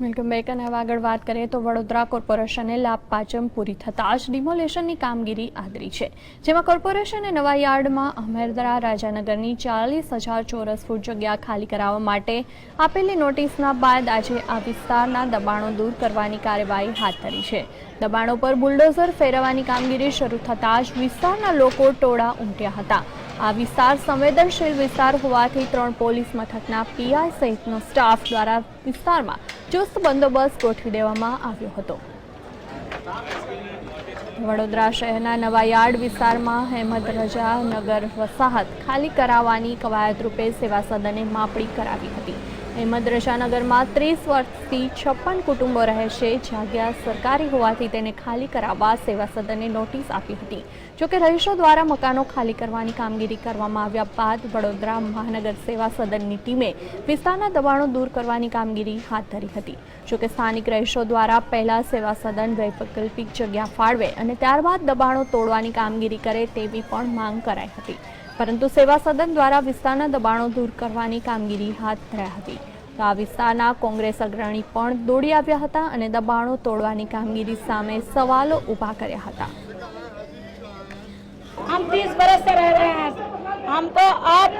Welcome back અને હવે આગળ વાત કરીએ તો વડોદરા કોર્પોરેશને લાભ પાચમ પૂરી થતાં જ ડિમોલેશનની કામગીરી આદરી છે. જેમાં કોર્પોરેશને નવા યાર્ડમાં અમેરદરા રાજાનગરની ચાલીસ હજાર ચોરસ ફૂટ જગ્યા ખાલી કરાવવા માટે આપેલી નોટિસના બાદ આજે આ વિસ્તારના દબાણો દૂર કરવાની કાર્યવાહી હાથ ધરી છે. દબાણો પર બુલડોઝર ફેરવવાની કામગીરી શરૂ થતાં જ વિસ્તારના લોકો ટોળા ઉમટ્યા હતા. આ વિસ્તાર સંવેદનશીલ વિસ્તાર હોવાથી ત્રણ પોલીસ મથકના પીઆઈ સહિતનો સ્ટાફ દ્વારા વિસ્તારમાં ચુસ્ત બંદોબસ્ત ગોઠવી દેવામાં આવ્યો હતો. વડોદરા શહેરના નવા યાર્ડ વિસ્તારમાં હેમદ રજા નગર વસાહત ખાલી કરાવવાની કવાયત રૂપે સેવા સદને માપણી કરાવી હતી. હેમદ રજાનગરમાં ત્રીસ વર્ષથી છપ્પન કુટુંબો રહે છે. જગ્યા સરકારી હોવાથી તેને ખાલી કરાવવા સેવા સદને નોટિસ આપી હતી. જોકે રહીશો દ્વારા મકાનો ખાલી કરવાની કામગીરી કરવામાં આવ્યા બાદ વડોદરા મહાનગર સેવા સદનની ટીમે વિસ્તારના દબાણો દૂર કરવાની કામગીરી હાથ ધરી હતી. જોકે સ્થાનિક રહીશો દ્વારા પહેલાં સેવા સદન વૈકલ્પિક જગ્યા ફાળવે અને ત્યારબાદ દબાણો તોડવાની કામગીરી કરે તેવી પણ માંગ કરાઈ હતી. પરંતુ સેવા સદન દ્વારા વિસ્તારના દબાણો દૂર કરવાની કામગીરી હાથ ધરાઈ હતી તો આ વિસ્તારના કોંગ્રેસ અગ્રણી પણ દોડી આવ્યા હતા અને દબાણો તોડવાની કામગીરી સામે સવાલો ઊભા કર્યા હતા हम तीस बरस से रह रहे हैं हमको आप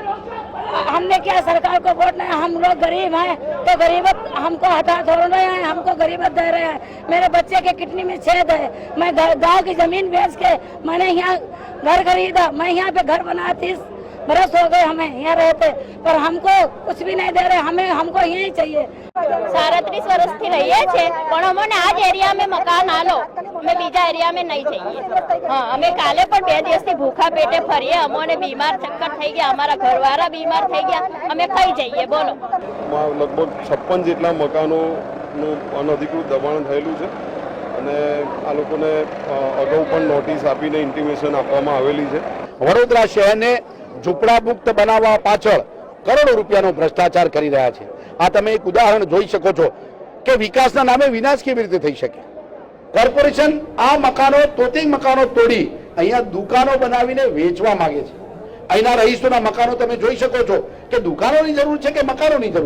हमने क्या, सरकार को वोट नहीं, हम लोग गरीब हैं तो गरीबत हमको हटा छोड़ रहे हैं, हमको गरीबत दे रहे हैं। मेरे बच्चे के किडनी में छेद है, मैं गाँव की ज़मीन बेच के, मैंने यहाँ घर खरीदा, मैं यहाँ पे घर बनाया तीस बरस हो गए हमें यहाँ रहते पर हमको कुछ भी नहीं दे रहे हमें हमको यही चाहिए સાડત્રીસ વર્ષથી રહીએ છે પણ અમને આ જ એરિયામાં મકાન આલો અમે બીજા એરિયામાં નહીં જઈએ હા અમે કાલે પણ બે દિવસથી ભૂખા પેટે ફરીએ અમોને બીમાર ચક્કર થઈ ગયા અમારા ઘરવાળા બીમાર થઈ ગયા અમે કઈ જઈએ બોલો માં લગભગ છપ્પન જેટલા મકાનોનું અનધિકૃત દબાણ થયેલું છે અને આ લોકોને અ, અગાઉ પણ નોટિસ આપીને ઇન્ટિમેશન આપવામાં આવેલી છે વડોદરા શહેરને ઝૂંપડા મુક્ત બનાવવા પાછળ કરોડો રૂપિયાનો ભ્રષ્ટાચાર કરી રહ્યા છે. આ તમે એક ઉદાહરણ જોઈ શકો છો કે વિકાસના નામે વિનાશ કેવી રીતે થઈ શકે? કોર્પોરેશન આ મકાનો, તોતિંગ મકાનો તોડી અહીંયા દુકાનો બનાવીને વેચવા માંગે છે. અહીંના રહીશોના મકાનો તમે જોઈ શકો છો કે દુકાનોની જરૂર છે કે મકાનોની જરૂર